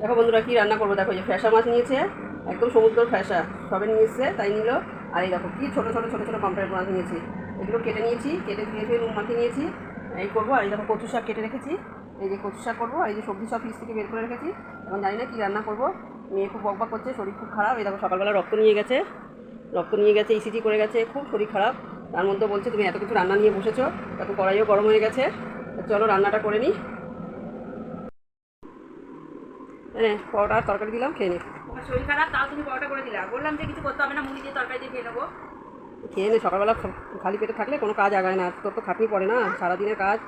দেখো বন্ধুরা কি রান্না করব? দেখো যে ফ্যাসা মাছ নিয়েছে, একদম সমুদ্র ফ্যাসা, সবে নিয়ে এসছে তাই নিল। আর এই দেখো কি ছোটো ছোটো ছোটো ছোটো পাম্পলেট মাছ নিয়েছি। এগুলো কেটে নিয়েছি, কেটে ধুয়ে ধুয়ে নুন মাখিয়ে নিয়েছি। এই করব, আর এই দেখো কচু শাক কেটে রেখেছি। এই যে কচু শাক করব এই যে সবজি সব ফ্রিজ থেকে বের করে রেখেছি। এখন জানি না কী রান্না করব। মেয়ে খুব বকবক করছে, শরীর খুব খারাপ। এই দেখো সকালবেলা রক্ত নিয়ে গেছে। রক্ত নিয়ে গেছে ইসিজি করে গেছে, খুব শরীর খারাপ। তার মধ্যে বলছে, তুমি এত কিছু রান্না নিয়ে বসেছো তখন কড়াইও গরম হয়ে গেছে। চলো রান্নাটা করে নিই। হ্যাঁ পরোটা আর তরকারি দিলাম খেয়ে নি। শরীর খারাপ তাও তুমি পরোটা করে দিলা। বললাম যে কিছু করতে হবে না মুড়ি দিয়ে তরকারি দিয়ে খেয়ে নেব। খেয়ে নে সকালবেলা খালি পেটে থাকলে কোনো কাজ আগায় না তোর তো খাটনি পড়ে না সারাদিনের কাজ।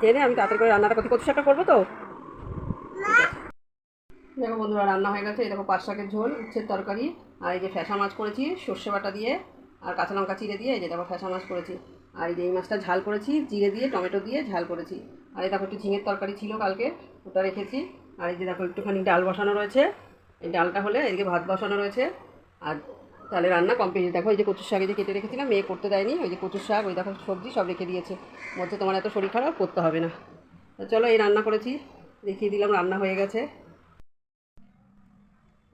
খেয়ে নে আমি তাড়াতাড়ি করে রান্নাটা করতে কত শাকটা করব তো? দেখো বন্ধুরা রান্না হয়ে গেছে। দেখো পাঁচ শাকের ঝোল উচ্ছের তরকারি আর এই যে ফ্যাসা মাছ করেছি সর্ষে বাটা দিয়ে আর কাঁচা লঙ্কা চিড়ে দিয়ে এই যে দেখো ফ্যাসা মাছ করেছি। আর এই যে এই মাছটা ঝাল করেছি জিরে দিয়ে টমেটো দিয়ে ঝাল করেছি। আর এই দেখো একটু ঝিঙের তরকারি ছিল কালকে ওটা রেখেছি। আর এই যে দেখো, একটুখানি ডাল বসানো রয়েছে। এই ডালটা হলে এদিকে ভাত বসানো রয়েছে। আর তাহলে রান্না কমপ্লিট দেখো, এই যে কচুর শাক এই যে কেটে রেখেছিলাম, মেয়ে করতে দেয়নি। ওই যে কচুর শাক, ওই দেখো, সবজি সব রেখে দিয়েছে। বলছে তোমার এত শরীর খারাপ, করতে হবে না। চলো, এই রান্না করেছি। দেখিয়ে দিলাম, রান্না হয়ে গেছে।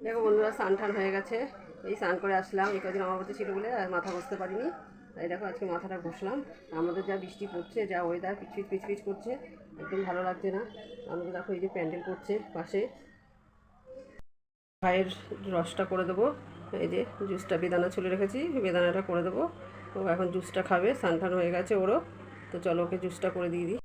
দেখো বন্ধুরা স্নান টান হয়ে গেছে। এই স্নান করে আসলাম। এই কদিন অমাবতী ছিল বলে আর মাথা বসতে পারিনি। তাই দেখো, আজকে মাথাটা ঘষলাম। আমাদের যা বৃষ্টি পড়ছে, যা ওয়েদার পিচপিচ পিচপিচ করছে, একদম ভালো লাগছে না। আমাদের দেখো এই যে প্যান্ডেল করছে পাশে। ভাইয়ের রসটা করে দেবো। এই যে জুসটা বেদানা ছুলে রেখেছি, বেদানাটা করে দেবো। ও এখন জুসটা খাবে সানঠান হয়ে গেছে ওরও। তো চলো ওকে জুসটা করে দিয়ে দিই।